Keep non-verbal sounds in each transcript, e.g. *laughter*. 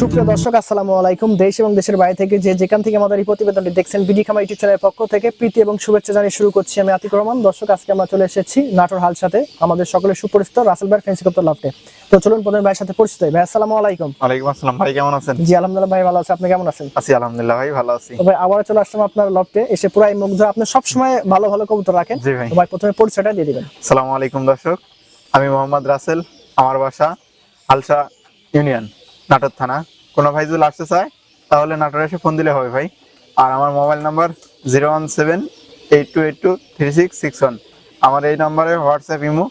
সুপ্রিয় দর্শক আসসালামু আলাইকুম। দেশ এবং দেশের বাইরে থেকে যে যেখান থেকে আমাদের এই প্রতিবেদনটি দেখছেন বিডি খামার ইউটিউব চ্যানেলের পক্ষ থেকে প্রীতি এবং শুভেচ্ছা জানিয়ে শুরু করছি আমি আতিক রহমান। দর্শক আজকে আমরা চলে এসেছি নাটোর হাল সাথে আমাদের সকলের সুপরিচিত রাসেল ভাই ফেন্সি কপ্তর লাফটে তো চলুন প্রথমে ভাইয়ের সাথে পরিচিত। ভাই আসসালামু আলাইকুম। ওয়ালাইকুম আসসালাম। ভাই কেমন আছেন? জি আলহামদুলিল্লাহ ভাই ভালো আছে। আপনি কেমন আছেন? আছি আলহামদুলিল্লাহ ভাই ভালো আছি। ভাই আবার চলে আসলাম আপনার লফটে এসে পুরাই মুগ্ধ। আপনি সবসময় ভালো ভালো কবুতর রাখেন। জি ভাই। ভাই প্রথমে পরিচয়টা দিয়ে দিবেন। আসসালামু আলাইকুম দর্শক। আমি মোহাম্মদ রাসেল আমার বাসা আলসা ইউনিয়ন। নাটোর থানা। কোনো ভাই যদি আসতে চায়, তাহলে নাটোর এসে ফোন দিলে হবে ভাই। আর আমার mobile number zero one seven eight two eight two three six six one আমার এই নাম্বারে হোয়াটসঅ্যাপ, ইমো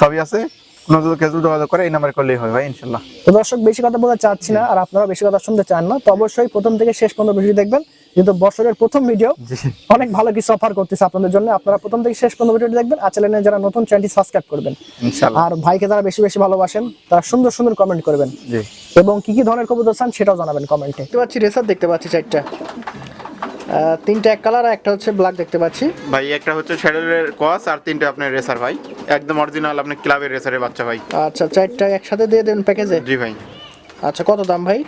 সবই আছে। কোনো কেউ যোগাযোগ করে, এই নাম্বারে করলেই হবে ভাই, ইনশাল্লাহ। তো দর্শক, বেশি কথা বলতে চাচ্ছি না, আর আপনারা বেশি কথা শুনতে চান না, তো অবশ্যই প্রথম থেকে শেষ পর্যন্ত বেশি দেখবেন। যেহেতু বছরের প্রথম ভিডিও অনেক ভালো কিছু অফার করতেছে আপনাদের জন্য। আপনারা প্রথম থেকে শেষ পর্যন্ত ভিডিওটি দেখবেন। আর চ্যানেলে যারা নতুন চ্যানেলটি সাবস্ক্রাইব করবেন। আর ভাইকে যারা বেশি বেশি ভালোবাসেন তারা সুন্দর সুন্দর কমেন্ট করবেন। জি। এবং কি কি ধরনের কবুতর চান সেটাও জানাবেন কমেন্টে দেখতে পাচ্ছি রেসার দেখতে পাচ্ছি চারটা। তিনটা এক কালার আর একটা হচ্ছে ব্ল্যাক দেখতে পাচ্ছি। ভাই একটা হচ্ছে শ্যাডেলের কস আর তিনটে আপনার রেসার ভাই। একদম অরিজিনাল আপনার ক্লাবের রেসারের বাচ্চা ভাই। আচ্ছা চারটা একসাথে দিয়ে দেবেন প্যাকেজে জি ভাই। আচ্ছা কত দাম ভাই?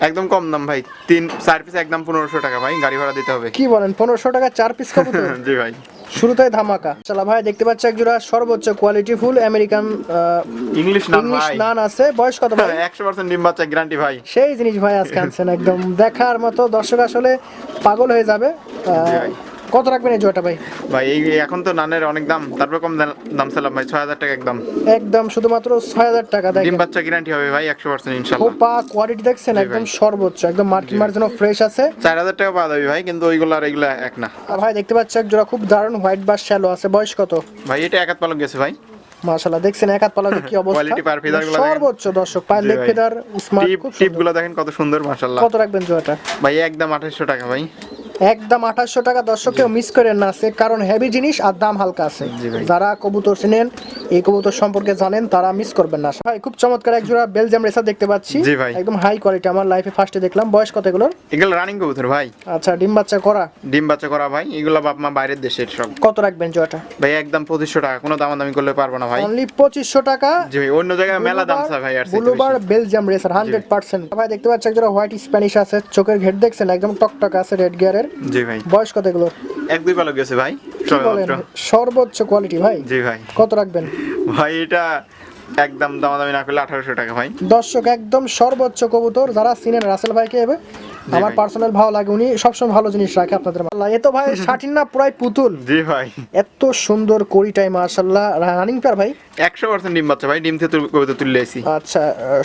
একদম কম দাম ভাই। তিন চার পিস একদম পনেরোশো টাকা ভাই গাড়ি ভাড়া দিতে হবে। কি বলেন পনেরোশো টাকা চার পিস কবুতর *laughs* জি ভাই। শুরুতেই ধামাকা। চালা ভাই দেখতে পাচ্ছি একজোড়া সর্বোচ্চ quality full American English nun English nun আছে। বয়স কত ভাই? *laughs* একশো পার্সেন্ট ডিম বাচ্চা গ্যারান্টি ভাই। সেই জিনিস ভাই আজকে আনছেন একদম। দেখার মতো দর্শক আসলে পাগল হয়ে যাবে। কত রাখবেন এই জোড়াটা ভাই? ভাই এই এখন তো নানের অনেক দাম তারপর কম দাম- ছিলাম ভাই ছয় হাজার টাকা একদম। একদম শুধুমাত্র ছয় হাজার টাকা ডিম বাচ্চা গ্যারান্টি হবে ভাই একশো পার্সেন্ট ইনশাল্লাহ। খোপা কোয়ালিটি দেখছেন একদম সর্বোচ্চ একদম মার্কিন মার্জিনও ফ্রেশ আছে। চার হাজার টাকা পাওয়া যাবে ভাই কিন্তু ওইগুলো আর এগুলো এক না। আর ভাই দেখতে পাচ্ছি এক জোড়া খুব দারুণ হোয়াইট বাস শ্যালো আছে। বয়স কত? ভাই এটা এক হাত পালক গেছে ভাই। মাশাআল্লাহ দেখছেন এক হাত পালাতে কি অবস্থা? Quality পার feather গুলো সর্বোচ্চ দর্শক পায়ের লেগ। ফেদার স্মার্ট টিপ টিপগুলো দেখেন কত সুন্দর মাশাল্লাহ কত রাখবেন জোড়াটা? ভাই একদম আঠাশশো টাকা ভাই। একদম আঠাশশো টাকা দর্শকেও মিস করেন না আছে। কারণ হেভি জিনিস আর দাম হালকা আছে। যারা কবুতর চেনেন এই কবুতর সম্পর্কে জানেন তারা মিস করবেন না। ভাই খুব চমৎকার এক জোড়া বেলজিয়াম রেসার দেখতে পাচ্ছি। জি ভাই। একদম হাই কোয়ালিটি আমার লাইফে ফার্স্টে দেখলাম। বয়স কত এগুলোর? এগুলো রানিং কবুতর ভাই। আচ্ছা ডিম বাচ্চা করা? ডিম বাচ্চা করা ভাই। এগুলো বাপ মা বাইরের দেশের সব। কত রাখবেন জোড়াটা? ভাই একদম পঁচিশশো টাকা। কোনো দাম দামাদামি করলে পারব না ভাই। অনলি পঁচিশশো টাকা। জি ভাই অন্য জায়গায় মেলা দাম চাই ভাই আর blue bar Belgium racer hundred percent ভাই। দেখতে পাচ্ছি একজোড়া হোয়াইট স্প্যানিশ আছে। চোখের ঘেট দেখছেন একদম টকটক আছে রেড গিয়ারের জি ভাই। বয়স কত এগুলোর? এক দুই পালক গেছে ভাই। সর্বোচ্চ কোয়ালিটি ভাই? জি ভাই। কত রাখবেন? ভাই এটা একদম দামাদামি না করলে আঠারোশো টাকা ভাই। দর্শক একদম সর্বোচ্চ কবুতর যারা চিনেন রাসেল ভাইকে এবে আমার পার্সোনাল ভালো লাগে উনি সবসময় ভালো জিনিস রাখে আপনাদের আল্লাহ এ তো ভাই *laughs* শাটিন না পুরাই পুতুল। জি ভাই। এত সুন্দর কড়ি টাই মার্শাল্লাহ রানিং পার ভাই? একশো পার্সেন্ট ডিম বাচ্চা ভাই ডিম থেকে তুল- কবিতা তুললে এসি আচ্ছা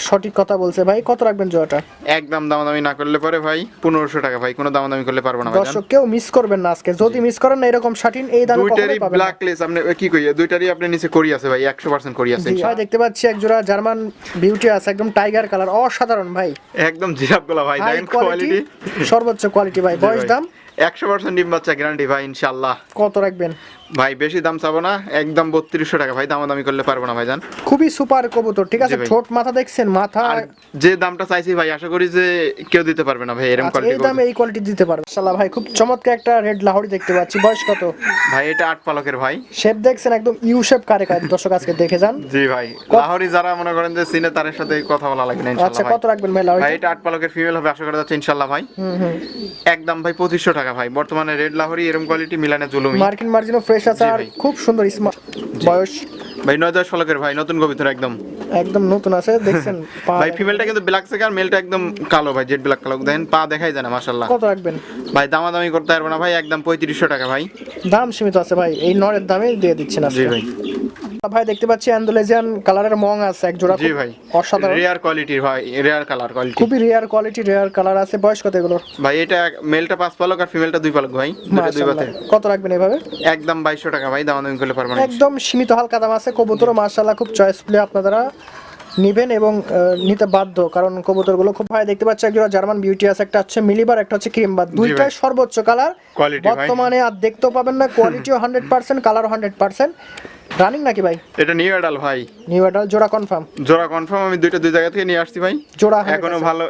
সঠিক কথা বলছে ভাই কত রাখবেন জয়টা একদম দামাদামি না করলে পরে ভাই পনেরোশো টাকা ভাই কোনো দামাদামি করলে পারব না দর্শক কেউ মিস করবেন না আজকে। যদি মিস করেন না এরকম শাটিন এই দামে দুইটারই। ব্ল্যাক লেস আপনি কি কই দুইটারই আপনি নিচে করি আছে ভাই একশো পার্সেন্ট করি আছে ভাই দেখতে পাচ্ছি এক জোড়া জার্মান বিউটি আছে একদম টাইগার কালার অসাধারণ ভাই। একদম জিরাপগুলা ভাই দেখেন কোয়ালিটি সর্বোচ্চ কোয়ালিটি ভাই। বয়স দাম? একশো পার্সেন্ট ডিম বাচ্চা গ্যারান্টি ভাই ইনশাল্লাহ কত রাখবেন? ভাই বেশি দাম চাবো না একদম বত্রিশশো টাকা। ভাই দামাদামি করলে পারব না ভাই জান খুবই সুপার কবুতর ঠিক আছে? ঠোঁট মাথা দেখছেন মাথা যে দামটা চাইছি ভাই আশা করি যে কেউ দিতে পারবে না ভাই এরকম আচ্ছা, এই দামে এই কোয়ালিটি দিতে পারবে। ভাই খুব চমৎকার একটা রেড লাহোরি দেখতে পাচ্ছি। বয়স কত? ভাই এটা আট পালকের ভাই। শেপ দেখছেন একদম ইউ শেপ কারে কারে। দর্শক আজকে দেখে যান। জি ভাই লাহোরি যারা মনে করেন যে সিনে তার সাথে কথা বলা লাগে না আচ্ছা কত রাখবেন ভাই লাহোরি ভাই এটা আট পালকের ফিমেল হবে আশা করা যাচ্ছে ইনশাল্লাহ ভাই। একদম ভাই পঁচিশশো টাকা ভাই। বর্তমানে রেড লাহোরি এরকম কোয়ালিটি মিলানে জুলুমি। মার্কিন মার্জিনও ফ্রেশ আছে আর খুব সুন্দর স্মার্ট বয়স। ভাই নয় দশ পালকের ভাই নতুন কবিতর একদম। একদম নতুন আছে দেখছেন *laughs* ভাই ফিমেলটা কিন্তু ব্ল্যাক থেকে আর মেলটা একদম কালো ভাই জেড ব্ল্যাক কালো। দেখেন পা দেখাই যায় না মাশাল্লাহ কত রাখবেন? ভাই দামাদামি করতে পারব না ভাই একদম পঁয়ত্রিশশো টাকা ভাই। দাম সীমিত আছে ভাই এই নরের দামে দিয়ে দিচ্ছেন জি ভাই। ভাই দেখতে পাচ্ছি অ্যান্ডোলেজিয়ান কালারের মং আছে এক জোড়া জি ভাই অসাধারণ। রেয়ার কোয়ালিটির ভাই রেয়ার কালার কোয়ালিটি খুবই রেয়ার কোয়ালিটি রেয়ার কালার আছে। বয়স কত এগুলোর? ভাই এটা মেলটা পাঁচ পালক আর ফিমেলটা দুই পালক ভাই দুটো দুই মাশাআল্লাহ। বাতে কত রাখবেন এভাবে? একদম বাইশশো টাকা ভাই দামাদামি করলে পারব না একদম সীমিত হালকা দাম আছে। কবুতরও মার্শাল্লাহ খুব চয়েসফুলি আপনারা নিবেন এবং নিতে বাধ্য। কারণ কবুতরগুলো খুব ভাই দেখতে পাচ্ছি একজোড়া জার্মান বিউটি আছে একটা হচ্ছে মিলিবার একটা হচ্ছে ক্রিমবার দুইটাই সর্বোচ্চ কালার। বর্তমানে আর দেখতেও পাবেন না। কোয়ালিটিও হান্ড্রেড পার্সেন্ট কালারও হান্ড্রেড পার্সেন্ট রানিং নাকি ভাই? এটা নিউ অ্যাডাল ভাই। নিউ অ্যাডাল জোড়া কনফার্ম জোড়া কনফার্ম আমি দুইটা দুই জায়গা থেকে নিয়ে আসছি ভাই। জোড়া এখনও ভালো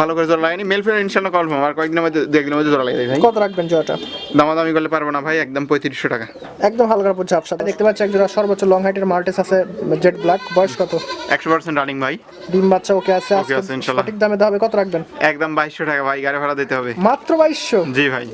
ভালো করে জোড়া লাগেনি মেল ফিমেল ইনশাল্লাহ কনফার্ম আর কয়েকদিনের মধ্যে দু একদিনের মধ্যে জোড়া লাগে ভাই। কত রাখবেন জোড়াটা? দামাদামি করলে পারব না ভাই একদম পঁয়ত্রিশশো টাকা। একদম হালকা পুজো আপসাথে দেখতে পাচ্ছি এক জোড়া সর্বোচ্চ লং হাইটের মাল্টেস আছে জেড ব্ল্যাক বয়স কত? একশো পার্সেন্ট রানিং ভাই। ডিম বাচ্চা ওকে আছে ওকে আছে, ইনশাল্লাহ। সঠিক দামে হবে কত রাখবেন? একদম বাইশশো টাকা ভাই গাড়ি ভাড়া দিতে হবে। মাত্র বাইশশো? জি ভাই।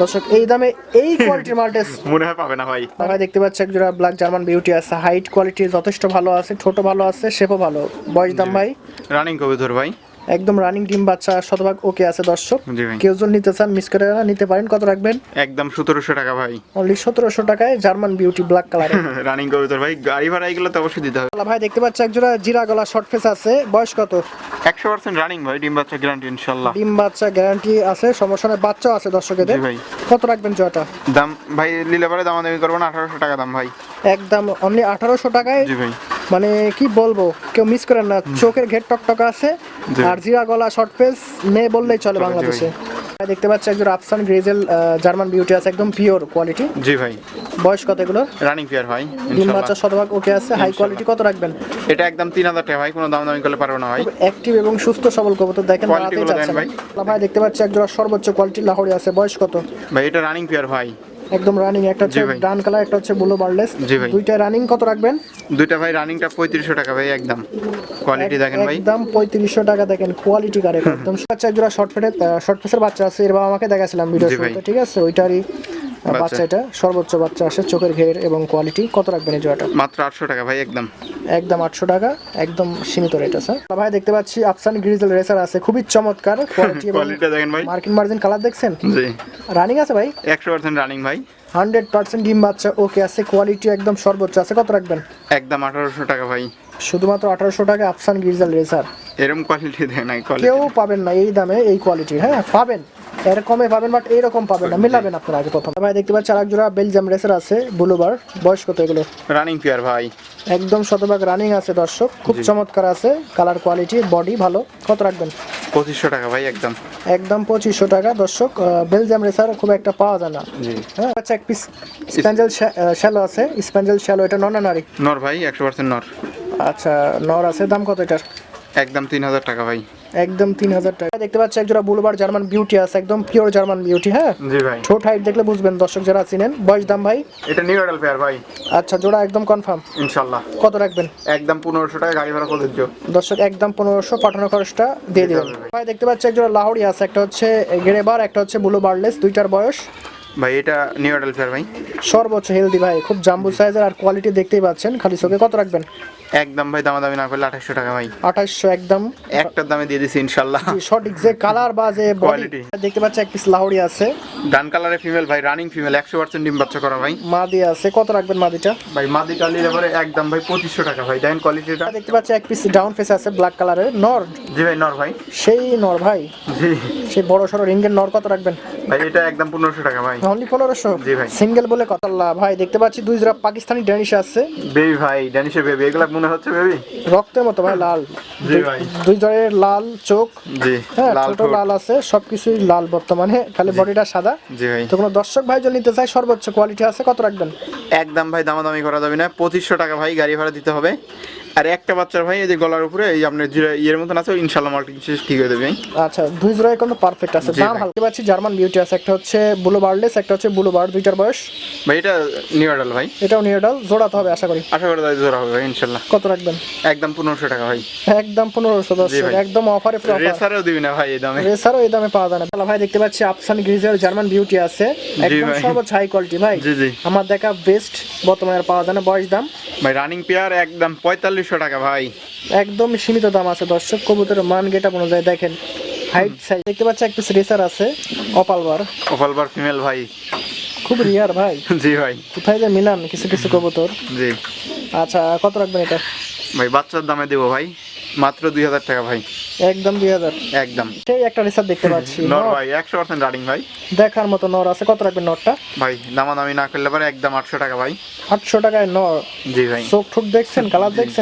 দর্শক এই দামে এই *laughs* কোয়ালিটির মাল্টেস মনে হয় পাবে না ভাই। ভাই দেখতে পাচ্ছি এক জোড়া ব্ল্যাক জার্মান বিউটি আছে হাইট কোয়ালিটি যথেষ্ট ভালো আছে ছোট ভালো আছে শেপও ভালো বয়স দাম ভাই? রানিং কবিধর ভাই। একদম রানিং ডিম বাচ্চা শতভাগ ওকে আছে দর্শক। কেউ যদি নিতে চান মিস করে না নিতে পারেন। কত রাখবেন? একদম সতেরোশো টাকা ভাই। অনলি সতেরোশো টাকায় জার্মান বিউটি ব্ল্যাক কালারের রানিং কবিধর ভাই গাড়ি ভাড়া এগুলো তো অবশ্যই দিতে হবে। ভাই দেখতে পাচ্ছি এক জোড়া জিরা গলা শর্ট ফেস আছে। বয়স কত? একশো পার্সেন্ট রানিং ভাই ডিম বাচ্চা গ্যারান্টি ইনশাল্লাহ। ডিম বাচ্চা গ্যারান্টি আছে সমস্যা নেই বাচ্চাও আছে দর্শকেদের ভাই। কত রাখবেন জয়টা দাম ভাই লিলে পরে দামাদামি করব না আঠারোশো টাকা দাম ভাই। একদম অনলি আঠারোশো টাকায়। জি ভাই। মানে কি বলব কেউ মিস করেন না চোখের ঘের টকটকা আছে। আর জিরা গলা শর্ট ফেস মেয়ে বললেই চলে বাংলাদেশে। দেখতে পাচ্ছি একজন আফসান গ্রেজেল জার্মান বিউটি আছে একদম পিওর কোয়ালিটি জি ভাই। বয়স কত এগুলো রানিং পেয়ার ভাই ডিম বাচ্চা শতভাগ ওকে আছে। হাই কোয়ালিটি কত রাখবেন? এটা একদম তিন হাজার টাকা ভাই কোনো দাম দামি করলে পারব না ভাই। অ্যাক্টিভ এবং সুস্থ সবল কবুতর দেখেন দেন না। ভাই। ভাই দেখতে পাচ্ছি একজন সর্বোচ্চ কোয়ালিটি লাহোরি আছে বয়স কত? ভাই এটা রানিং পেয়ার ভাই। একদম রানিং একটা হচ্ছে ডান কালার একটা হচ্ছে ব্লু বার্লেস। দুইটা রানিং কত রাখবেন? দুইটা ভাই রানিংটা পঁয়ত্রিশশো টাকা ভাই একদম। কোয়ালিটি দেখেন ভাই। একদম পঁয়ত্রিশশো টাকা দেখেন কোয়ালিটি কার *laughs* একদম বাচ্চা একজোড়া শর্ট ফেটে শর্ট ফেসের বাচ্চা আছে এর বাবা আমাকে দেখাছিলাম ভিডিও ঠিক আছে? ওইটারই বাচ্চা। এটা সর্বোচ্চ বাচ্চা আসে চোখের ঘের এবং কোয়ালিটি কত রাখবেন এই জোড়াটা? মাত্র আটশো টাকা ভাই একদম। একদম আটশো টাকা একদম সীমিত রেট আছে। ভাই দেখতে পাচ্ছি আফসান গ্রিজেল রেসার আছে খুবই চমৎকার *laughs* কোয়ালিটি দেখেন ভাই। মার্কিন মার্জিন কালার দেখছেন? জি। রানিং আছে ভাই? একশো পার্সেন্ট রানিং ভাই। হান্ড্রেড পার্সেন্ট ডিম বাচ্চা ওকে আছে কোয়ালিটি একদম সর্বোচ্চ আছে কত রাখবেন? একদম আঠারোশো টাকা ভাই। শুধুমাত্র আঠারোশো টাকা আফসান গ্রিজেল রেসার এরকম কোয়ালিটি দেয় কোয়ালিটি কেউ পাবেন না এই দামে এই কোয়ালিটির হ্যাঁ পাবেন। এর কমে পাবেন বাট এইরকম পাবেন না। মিলাবেন আপনার আগে প্রথম। ভাই দেখতে পাচ্ছি আরেক জোড়া বেলজিয়াম রেসার আছে বুলুবার বয়স কত এগুলো? রানিং পেয়ার ভাই। একদম শতভাগ রানিং আছে দর্শক। খুব চমৎকার আছে। কালার কোয়ালিটি বডি ভালো। কত রাখবেন? পঁচিশশো টাকা ভাই একদম। একদম পঁচিশশো টাকা দর্শক। বেলজিয়াম রেসার খুব একটা পাওয়া যায় না। হ্যাঁ আচ্ছা এক পিস স্প্যাঞ্জেল শ্যালো আছে। স্প্যাঞ্জেল শ্যালো এটা নন না নারী? নর ভাই একশো পার্সেন্ট নর। আচ্ছা নর আছে। দাম কত এটার? একদম তিন হাজার টাকা ভাই। একদম তিন হাজার টাকা। দেখতে পাচ্ছি একজোড়া বুলবার জার্মান বিউটি আছে একদম পিওর জার্মান বিউটি হ্যাঁ? জি ভাই। ছোট হাইট দেখলে বুঝবেন দর্শক যারা চিনেন। বয়স দাম ভাই? এটা নিউ অ্যাডাল পেয়ার ভাই। আচ্ছা জোড়া একদম কনফার্ম ইনশাল্লাহ। কত রাখবেন? একদম পনেরোশো টাকা গাড়ি ভাড়া প্রযোজ্য। দর্শক একদম পনেরোশো পাঠানো খরচটা দিয়ে দিবেন ভাই। দেখতে পাচ্ছি একজোড়া লাহোরি আছে একটা হচ্ছে গ্রেবার একটা হচ্ছে ব্লু বার্লেস দুইটার বয়স। ভাই এটা নিউ অ্যাডাল পেয়ার ভাই। সর্বোচ্চ হেলদি ভাই খুব জাম্বু সাইজের আর কোয়ালিটি দেখতেই পাচ্ছেন। খালি চোখে কত রাখবেন? একদম ভাই দামাদামি না করলে আঠাশশো টাকা ভাই। আঠাশশো একদম। একটার দামে দিয়ে দিছি ইনশাল্লাহ। জি, সঠিক যে কালার বা যে বডি দেখতে পাচ্ছি এক পিস লাহোরি আছে। ডান কালারে ফিমেল ভাই রানিং ফিমেল একশো পার্সেন্ট ডিম বাচ্চা করা ভাই। মাদি আছে কত রাখবেন মাদিটা? ভাই মাদি কালি এবারে একদম ভাই পঁচিশশো টাকা ভাই দেখেন কোয়ালিটিটা দেখতে পাচ্ছি এক পিস ডাউন ফেস আছে ব্ল্যাক কালারের নর। জি ভাই নর ভাই। সেই নর ভাই। জি। সেই বড় সড়ো রিঙ্গের নর কত রাখবেন? ভাই এটা একদম পনেরোশো টাকা ভাই। অনলি পনেরোশো? জি ভাই। সিঙ্গেল বলে কত আল্লাহ ভাই দেখতে পাচ্ছি দুই জোড়া পাকিস্তানি ড্যানিশ আছে। বেবি ভাই ড্যানিশের বেবি এগুলা মনে হচ্ছে বেবি রক্তের মতো ভাই লাল। জি ভাই। দুই জোড়ের লাল চোখ। জি হ্যাঁ লাল ছোট লাল আছে সবকিছুই লাল বর্তমানে খালি বডিটা সাদা। জি ভাই। তো কোনো দর্শক ভাই যদি নিতে চাই সর্বোচ্চ কোয়ালিটি আছে কত রাখবেন? একদম ভাই দামাদামি করা যাবে না। পঁচিশশো টাকা ভাই গাড়ি ভাড়া দিতে হবে। আর একটা বাচ্চার ভাই এই যে গলার উপরে এই আপনার যে ইয়ের মতন আছে ইনশাল্লাহ মাল্টি ঠিক হয়ে যাবে আচ্ছা দুই জোড়ায় কিন্তু পারফেক্ট আছে। দাম। হালকা পাচ্ছি জার্মান বিউটি আছে একটা হচ্ছে ব্লু বার্লেস একটা হচ্ছে ব্লু বার দুইটার বয়স। ভাই এটা নিউ অ্যাডাল ভাই। এটাও নিউডাল জোড়াতে হবে আশা করি। আশা করি তাই জোড়া হবে ভাই ইনশাল্লাহ কত রাখবেন? একদম পনেরোশো টাকা ভাই। একদম পনেরোশো দশ একদম অফারে অফার রেসারেও দিবি না ভাই এই দামে। রেসারও এই দামে পাওয়া যায় না। তাহলে ভাই দেখতে পাচ্ছি আফসান গ্রিজের জার্মান বিউটি আছে। একদম। সর্বোচ্চ হাই কোয়ালিটি ভাই। জি জি। আমার দেখা বেস্ট বর্তমানে পাওয়া যায় না বয়স দাম। ভাই রানিং পেয়ার একদম পঁয়তাল্লিশশো টাকা ভাই। একদম সীমিত দাম আছে দর্শক কবুতরের মান গেটা অনুযায়ী দেখেন। হাইট সাইজ দেখতে পাচ্ছি এক পিস রেসার আছে অপালবার ওভালবার ফিমেল ভাই। খুব রিয়ার ভাই। *laughs* জি ভাই। কোথায় যে মিলান কিছু কিছু কবুতর। জি। আচ্ছা কত রাখবেন এটা? ভাই বাচ্চার দামে দেবো ভাই। মাত্র দুই হাজার টাকা ভাই। একদম দুই হাজার। একদম। সেই একটা রেসার দেখতে *laughs* পাচ্ছি। নর ভাই একশো পার্সেন্ট রানিং ভাই। দেখার মতো নর আছে কত রাখবেন নরটা? ভাই দামাদামি না করলে পরে একদম আটশো টাকা ভাই। আটশো টাকায় নর। জি ভাই। চোখ ঠোক দেখছেন কালার দেখছেন?